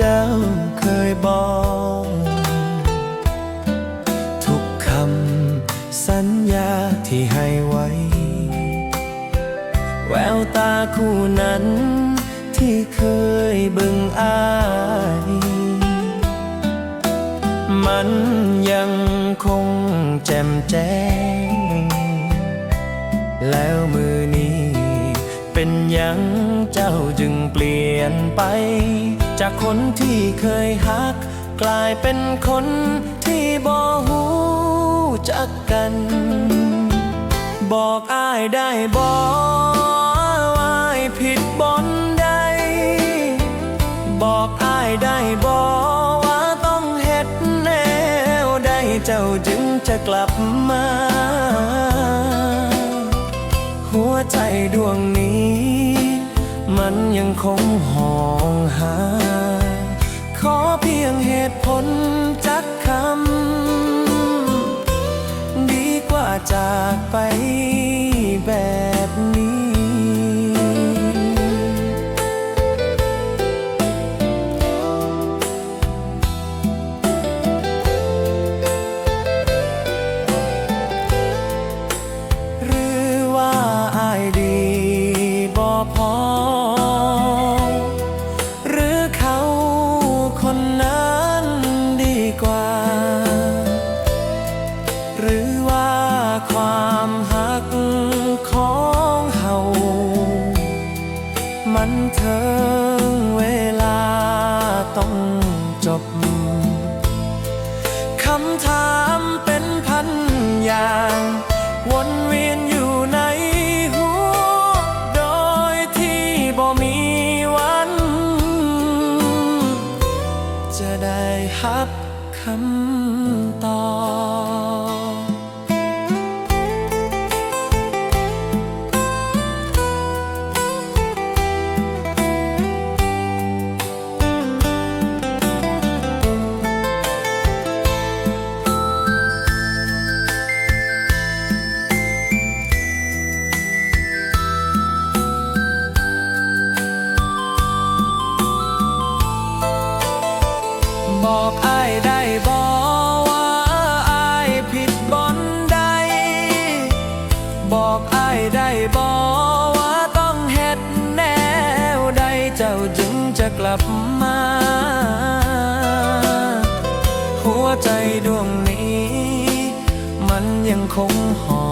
เจ้าเคยบอก ทุกคำสัญญาที่ให้ไว้ แววตาคู่นั้นที่เคยบึงอาย มันยังคงแจ่มแจ้ง แล้วมือนี้เป็นยังเจ้าจึงเปลี่ยนไป จากคนที่เคยฮัก กลายเป็นคนที่บ่หูจักกัน บอกอ้ายได้บอกว่าอ้ายผิดบนใด บอกอ้ายได้บอกว่าต้องเฮ็ดแนวใดเจ้าจึงจะกลับมา หัวใจดวงนี้ มันยังคงห่องหา ขอเพียงเหตุผลจักคำ มันเทิงเวลาต้องจบ คำถามเป็นพันอย่าง วนเวียนอยู่ในหัว โดยที่บ่มีวัน จะได้ฮับคำตอบ บอกอ้ายได้บอกว่าอ้ายผิดบนใด บอกอ้ายได้บอกว่าต้องเฮ็ดแนวใดเจ้าจึงจะกลับมา หัวใจดวงนี้ มันยังคงห่อ